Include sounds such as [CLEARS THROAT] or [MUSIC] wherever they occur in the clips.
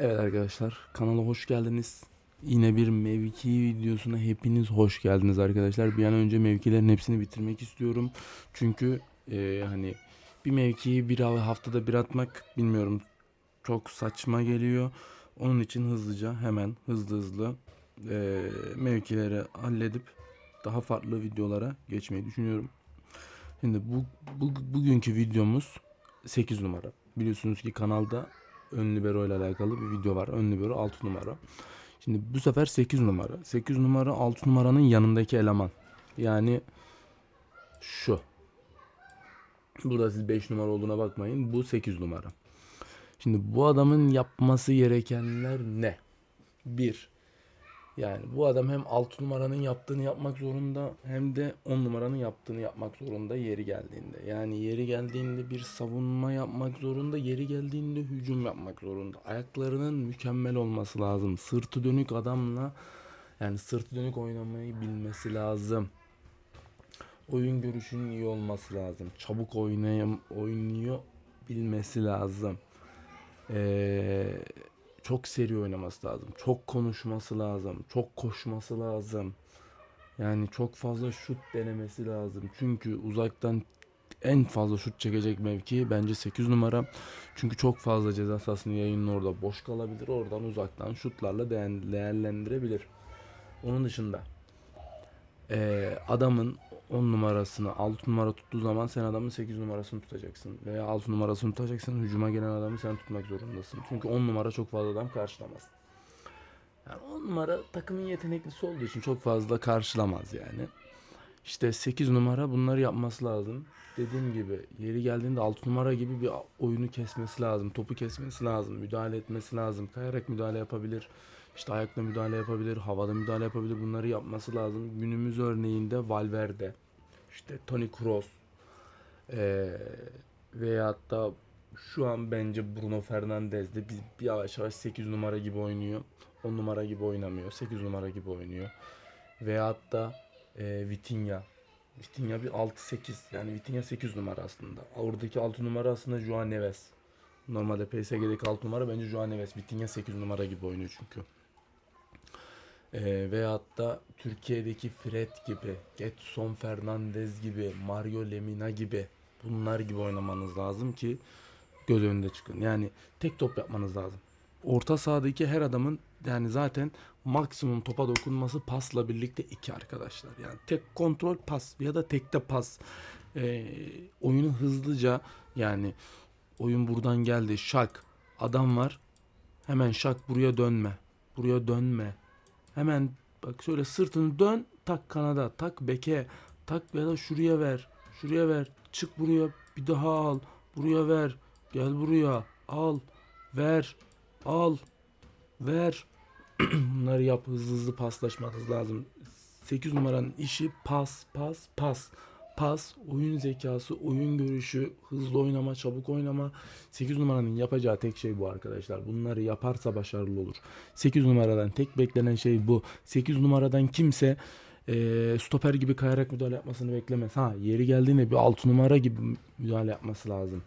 Evet arkadaşlar kanala hoş geldiniz. Yine bir mevki videosuna hepiniz hoş geldiniz arkadaşlar. Bir an önce mevkilerin hepsini bitirmek istiyorum. Çünkü e, hani bir mevkiyi bir haftada bir atmak bilmiyorum çok saçma geliyor. Onun için hızlıca hemen hızlı hızlı e, mevkileri halledip daha farklı videolara geçmeyi düşünüyorum. Şimdi bu, bu bugünkü videomuz 8 numara. Biliyorsunuz ki kanalda ön libero ile alakalı bir video var. Ön libero 6 numara. Şimdi bu sefer 8 numara. 8 numara 6 numaranın yanındaki eleman. Yani şu. Burada siz 5 numara olduğuna bakmayın. Bu 8 numara. Şimdi bu adamın yapması gerekenler ne? 1. Yani bu adam hem 6 numaranın yaptığını yapmak zorunda hem de 10 numaranın yaptığını yapmak zorunda yeri geldiğinde. Yani yeri geldiğinde bir savunma yapmak zorunda, yeri geldiğinde hücum yapmak zorunda. Ayaklarının mükemmel olması lazım. Sırtı dönük adamla yani sırtı dönük oynamayı bilmesi lazım. Oyun görüşünün iyi olması lazım. Çabuk oynayam oynuyor bilmesi lazım. Eee çok seri oynaması lazım. Çok konuşması lazım. Çok koşması lazım. Yani çok fazla şut denemesi lazım. Çünkü uzaktan en fazla şut çekecek mevki bence 8 numara. Çünkü çok fazla ceza sahasının yayının orada boş kalabilir. Oradan uzaktan şutlarla değer- değerlendirebilir. Onun dışında eee, adamın 10 numarasını 6 numara tuttuğu zaman sen adamın 8 numarasını tutacaksın. Veya 6 numarasını tutacaksın. Hücuma gelen adamı sen tutmak zorundasın. Çünkü 10 numara çok fazla adam karşılamaz. Yani 10 numara takımın yeteneklisi olduğu için çok fazla karşılamaz yani. İşte 8 numara bunları yapması lazım. Dediğim gibi yeri geldiğinde 6 numara gibi bir oyunu kesmesi lazım. Topu kesmesi lazım. Müdahale etmesi lazım. Kayarak müdahale yapabilir. İşte ayakla müdahale yapabilir. Havada müdahale yapabilir. Bunları yapması lazım. Günümüz örneğinde Valverde. işte Toni Kroos. Eee veyahut da şu an bence Bruno Fernandes de bir, yavaş yavaş 8 numara gibi oynuyor. 10 numara gibi oynamıyor. 8 numara gibi oynuyor. Veyahut da e, Vitinha. Vitinha bir 6-8. Yani Vitinha 8 numara aslında. Oradaki 6 numara aslında Joao Neves. Normalde PSG'deki 6 numara bence Joao Neves. Vitinha 8 numara gibi oynuyor çünkü. E, veyahut da Türkiye'deki Fred gibi, Getson Fernandez gibi, Mario Lemina gibi bunlar gibi oynamanız lazım ki göz önünde çıkın. Yani tek top yapmanız lazım. Orta sahadaki her adamın yani zaten maksimum topa dokunması pasla birlikte iki arkadaşlar. Yani tek kontrol pas ya da tekte pas. Ee, oyunu hızlıca yani oyun buradan geldi şak adam var hemen şak buraya dönme buraya dönme hemen bak şöyle sırtını dön tak kanada tak beke tak ya da şuraya ver şuraya ver. Çık buraya bir daha al. Buraya ver gel buraya. Al ver al ver. [CLEARS THROAT] Bunları yap hızlı hızlı paslaşmanız lazım. 8 numaranın işi pas pas pas pas oyun zekası oyun görüşü hızlı oynama çabuk oynama 8 numaranın yapacağı tek şey bu arkadaşlar bunları yaparsa başarılı olur 8 numaradan tek beklenen şey bu 8 numaradan kimse e, stoper gibi kayarak müdahale yapmasını beklemez ha yeri geldiğinde bir 6 numara gibi müdahale yapması lazım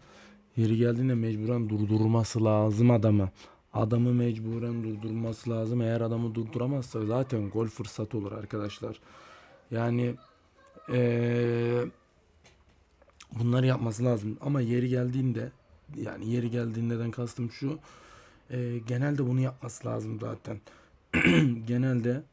Yeri geldiğinde mecburen durdurması lazım adamı. Adamı mecburen durdurması lazım. Eğer adamı durduramazsa zaten gol fırsatı olur arkadaşlar. Yani eee, bunları yapması lazım. Ama yeri geldiğinde yani yeri geldiğinden kastım şu. eee, genelde bunu yapması lazım zaten. [CLEARS THROAT] genelde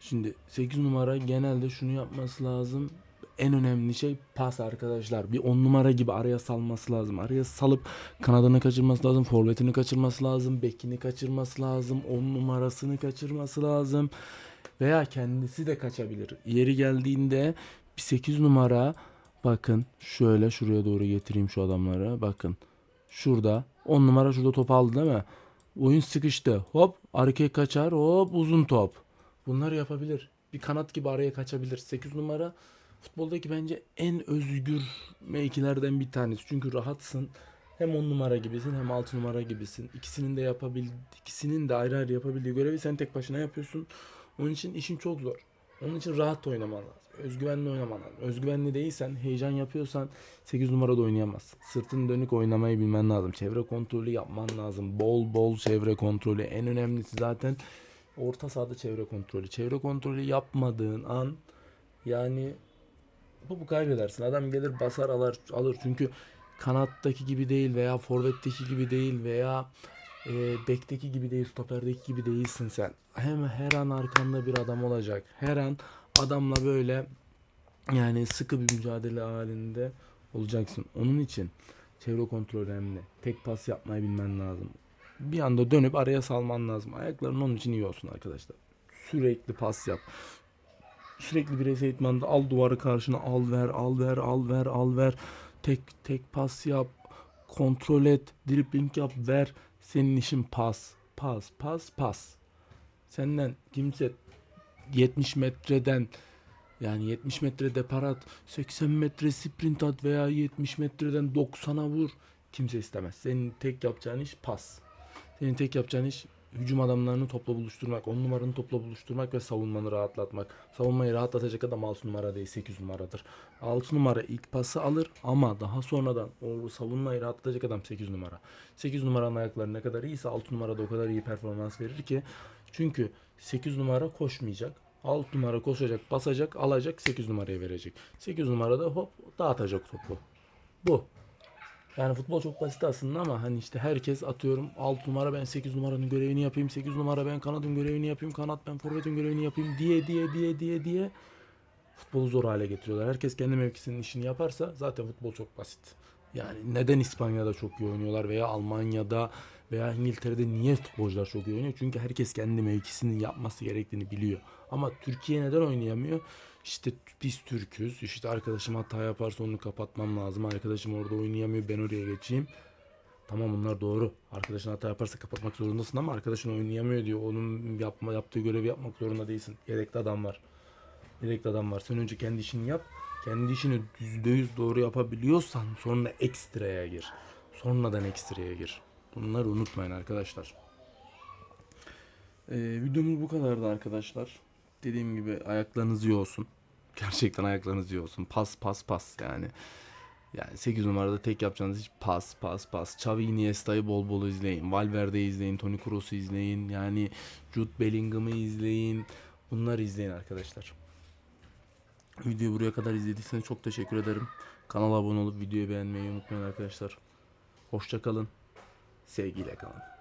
Şimdi 8 numara genelde şunu yapması lazım. En önemli şey pas arkadaşlar. Bir 10 numara gibi araya salması lazım. Araya salıp kanadını kaçırması lazım. Forvetini kaçırması lazım. Bekini kaçırması lazım. 10 numarasını kaçırması lazım. Veya kendisi de kaçabilir. Yeri geldiğinde bir 8 numara bakın şöyle şuraya doğru getireyim şu adamları. Bakın şurada 10 numara şurada top aldı değil mi? Oyun sıkıştı. Hop arkaya kaçar. Hop uzun top. Bunları yapabilir. Bir kanat gibi araya kaçabilir. 8 numara futboldaki bence en özgür mevkilerden bir tanesi. Çünkü rahatsın. Hem 10 numara gibisin hem 6 numara gibisin. İkisinin de yapabil ikisinin de ayrı ayrı yapabildiği görevi sen tek başına yapıyorsun. Onun için işin çok zor. Onun için rahat oynaman lazım. Özgüvenli oynaman lazım. Özgüvenli değilsen, heyecan yapıyorsan 8 numarada oynayamazsın. Sırtın dönük oynamayı bilmen lazım. Çevre kontrolü yapman lazım. Bol bol çevre kontrolü. En önemlisi zaten orta sahada çevre kontrolü. Çevre kontrolü yapmadığın an yani topu kaybedersin. Adam gelir basar alır, alır. Çünkü kanattaki gibi değil veya forvetteki gibi değil veya e, bekteki gibi değil, stoperdeki gibi değilsin sen. Hem her an arkanda bir adam olacak. Her an adamla böyle yani sıkı bir mücadele halinde olacaksın. Onun için çevre kontrolü önemli. Tek pas yapmayı bilmen lazım. Bir anda dönüp araya salman lazım. Ayakların onun için iyi olsun arkadaşlar. Sürekli pas yap. Sürekli bireysel idmanda al duvarı karşına al ver al ver al ver al ver. Tek tek pas yap. Kontrol et. Dribbling yap ver. Senin işin pas. Pas pas pas. Senden kimse 70 metreden yani 70 metre depar at, 80 metre sprint at veya 70 metreden 90'a vur. Kimse istemez. Senin tek yapacağın iş pas. Senin tek yapacağın iş hücum adamlarını topla buluşturmak, 10 numaranı topla buluşturmak ve savunmanı rahatlatmak. Savunmayı rahatlatacak adam 6 numara değil 8 numaradır. 6 numara ilk pası alır ama daha sonradan o savunmayı rahatlatacak adam 8 numara. 8 numaranın ayakları ne kadar iyiyse 6 numara da o kadar iyi performans verir ki. Çünkü 8 numara koşmayacak. 6 numara koşacak, basacak, alacak, 8 numaraya verecek. 8 numarada hop dağıtacak topu. Bu. Yani futbol çok basit aslında ama hani işte herkes atıyorum 6 numara ben 8 numaranın görevini yapayım, 8 numara ben kanadın görevini yapayım, kanat ben forvetin görevini yapayım diye diye diye diye diye futbolu zor hale getiriyorlar. Herkes kendi mevkisinin işini yaparsa zaten futbol çok basit. Yani neden İspanya'da çok iyi oynuyorlar veya Almanya'da veya İngiltere'de niye futbolcular çok iyi oynuyor? Çünkü herkes kendi mevkisinin yapması gerektiğini biliyor. Ama Türkiye neden oynayamıyor? İşte biz Türk'üz. İşte arkadaşım hata yaparsa onu kapatmam lazım. Arkadaşım orada oynayamıyor ben oraya geçeyim. Tamam bunlar doğru. Arkadaşın hata yaparsa kapatmak zorundasın ama arkadaşın oynayamıyor diyor. Onun yapma yaptığı görevi yapmak zorunda değilsin. Yedekte adam var. Yedekte adam var. Sen önce kendi işini yap. Kendi işini yüzde yüz doğru yapabiliyorsan sonra ekstraya gir. Sonradan ekstraya gir. Bunları unutmayın arkadaşlar. Ee, videomuz bu kadardı arkadaşlar. Dediğim gibi ayaklarınız iyi olsun. Gerçekten ayaklarınız iyi olsun. Pas pas pas yani. Yani 8 numarada tek yapacağınız iş pas pas pas. Xavi Iniesta'yı bol bol izleyin. Valverde'yi izleyin. Toni Kroos'u izleyin. Yani Jude Bellingham'ı izleyin. Bunları izleyin arkadaşlar. Videoyu buraya kadar izlediyseniz çok teşekkür ederim. Kanala abone olup videoyu beğenmeyi unutmayın arkadaşlar. Hoşça kalın. Sevgiyle kalın.